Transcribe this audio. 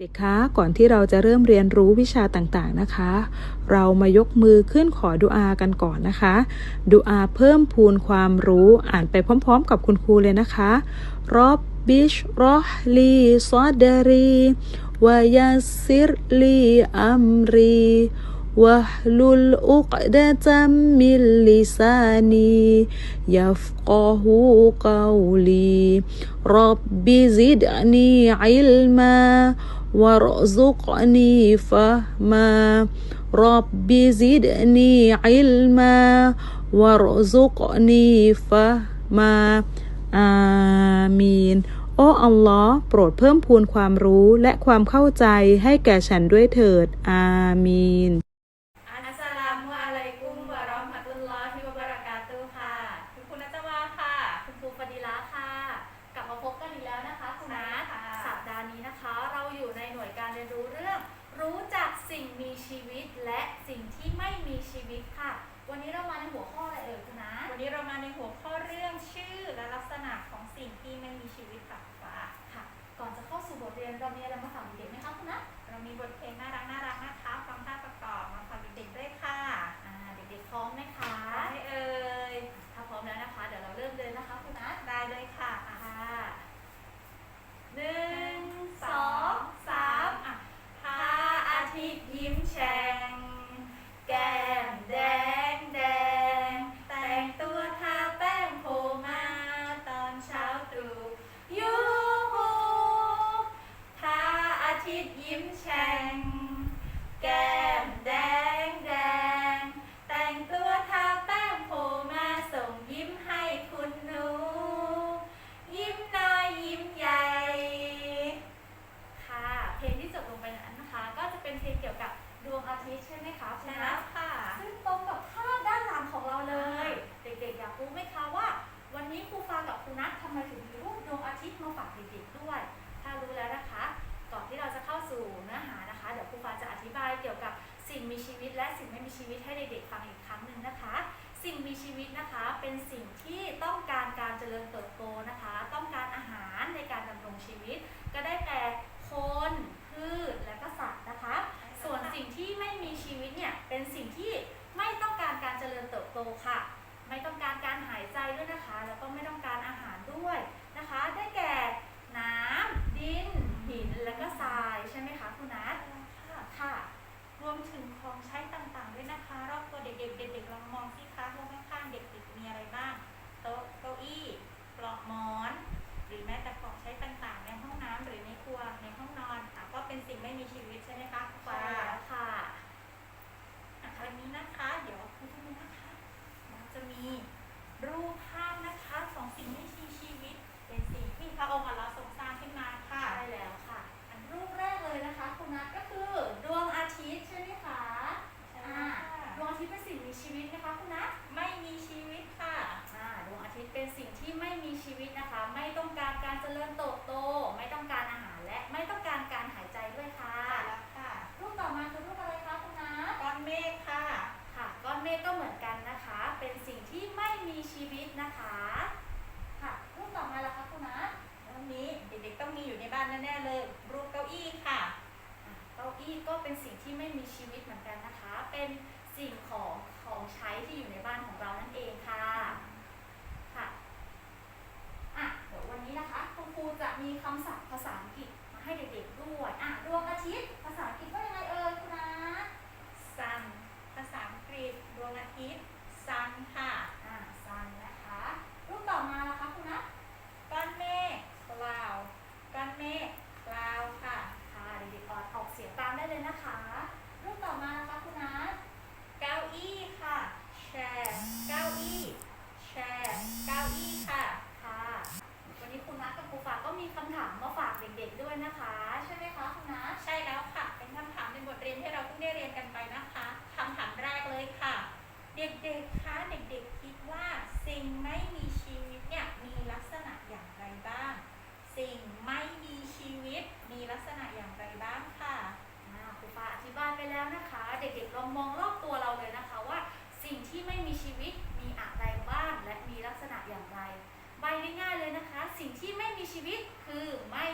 เด็กคะก่อนที่เราจะเริ่มเรียนรู้วิชาต่างๆนะคะ เรามายกมือขึ้นขอดุอากันก่อนนะคะดุอาเพิ่มพูนความรู้อ่านไปพร้อมๆ กับคุณครูเลยนะคะรอบบิชรอฮลีซอดรีวายาซิรลีอัมรี วะฮลุลอุกดะตัมมิลลิซานียัฟกะฮูกาวลีรับบิซิดนีอิลมา وارزقني فهما رب زدني علما وارزقني فهما อามีน โอ้อัลลอฮ์โปรดเพิ่มพูนความรู้และความเข้าใจให้แก่ฉันด้วยเถิด อามีน คุณครูฟาดิละค่ะ กลับมาพบกันอีกแล้วนะคะคุณนัทค่ะ สัปดาห์นี้นะคะ เราอยู่ในหน่วยการเรียนรู้เรื่อง รู้จักสิ่งมีชีวิตและสิ่งที่ไม่มีชีวิตค่ะ วันนี้เรามาในหัวข้ออะไรเอ่ยคุณนัท วันนี้เรามาในหัวข้อเรื่องชื่อและลักษณะของสิ่งที่ไม่มีชีวิตค่ะฟ้า ค่ะ ก่อนจะเข้าสู่บทเรียนเรามีอะไรมาฝากเด็กๆไหมคะคุณนัท เรามีบทเพลงน่ารักน่ารักนะคะพร้อมท่าประกอบมาฝากเด็กๆด้วยค่ะ อ่าเด็กๆพร้อมไหมคะ ได้เอ่ย ถ้าพร้อมแล้วนะคะ เดี๋ยวเราเริ่มเลยนะคะคุณนัท ได้เลยค่ะอะ ค่ะ หนึ่งสองสามอะพระอาทิตย์ยิ้มแฉ่งแก้มแดงแดงแต่งตัวทาแป้งโผล่มาตอน เช้าตรู่ยูฮูพระอาทิตย์ยิ้มแฉ่ง แก้มแดงแดง แต่งตัวทาแป้งโผล่มาส่งยิ้มให้คุณหนู ยิ้มน้อยยิ้มใหญ่ ค่ะ เพลงที่จบลงไปนั้นนะคะ ก็จะเป็นเพลงเกี่ยวกับดวงอาทิตย์ใช่ไหมคะคุณใช่นัแล้ทวค่ะ ซึ่งตรงกับภาพด้านหลังของเราเลย เด็กๆอยากรู้ไหมคะว่า วันนี้ครูฟางกับครูนัททำไมถึงมีรูปดวงอาทิตย์มาฝากเด็กๆด้วย ถ้ารู้แล้วนะคะ ก่อนที่เราจะเข้าสู่เนื้อหานะคะ เดี๋ยวครูฟางจะอธิบายเกี่ยวกับสิ่งมีชีวิตและสิ่งไม่มีชีวิตให้เด็กๆฟังอีกครั้งหนึ่งนะคะ สิ่งมีชีวิตนะคะเป็นสิ่งที่ต้องการการเจริญเติบโตนะคะ ต้องการอาหารในการดำรงชีวิต ก็ได้แก่คนพืชและก็สัตว์นะคะ ส่วนสิ่งที่ไม่มีชีวิตเนี่ยเป็นสิ่งที่ไม่ต้องการการเจริญเติบโตค่ะ ไม่ต้องการการหายใจ นะคะค่ะรูปต่อมาละคะคุณนัทวันนี้เด็กๆต้องมีอยู่ในบ้านแน่ๆเลยรูปเก้าอี้ค่ะอะเก้าอี้ก็เป็นสิ่งที่ไม่มีชีวิตเหมือนกันนะคะ เป็นสิ่งของของใช้ที่อยู่ในบ้านของเรานั่นเองค่ะค่ะอะเดี๋ยววันนี้นะคะคุณครูจะมีคำศัพท์ภาษาอังกฤษมาให้เด็กๆด้วยอะดวงอาทิตย์ ภาษาอังกฤษว่ายังไงเอ่ยคุณนัท sun ภาษาอังกฤษดวงอาทิตย์ sun ค่ะ อ่าซันนะคะ รูปต่อมาล่ะคะคุณนัท ก้อนเมฆ cloud ก้อนเมฆ cloud ค่ะ ค่ะเด็กๆออกออกเสียงตามได้เลยนะคะ รูปต่อมานะคะคุณนัท เก้าอี้ค่ะ chair เก้าอี้ chair เก้าอี้ค่ะ ค่ะ วันนี้คุณนัทกับครูฝากก็มีคำถามมาฝากเด็กๆด้วยนะคะ ใช่ไหมคะคุณนัท ใช่แล้วค่ะ เป็นคำถามในบทเรียนที่เราเพิ่งได้เรียนกันไปนะคะคำถามแรกเลยค่ะ เด็กๆ คะ เด็กๆ คิดว่าสิ่งไม่มีชีวิตเนี่ยมีลักษณะอย่างไรบ้าง สิ่งไม่มีชีวิตมีลักษณะอย่างไรบ้างค่ะอ่าครูฟ้าอธิบายไปแล้วนะคะ เด็กๆ ลองมองรอบตัวเราเลยนะคะว่า สิ่งที่ไม่มีชีวิตมีอะไรบ้างและมีลักษณะอย่างไร ใบง่ายๆเลยนะคะ สิ่งที่ไม่มีชีวิตคือไม่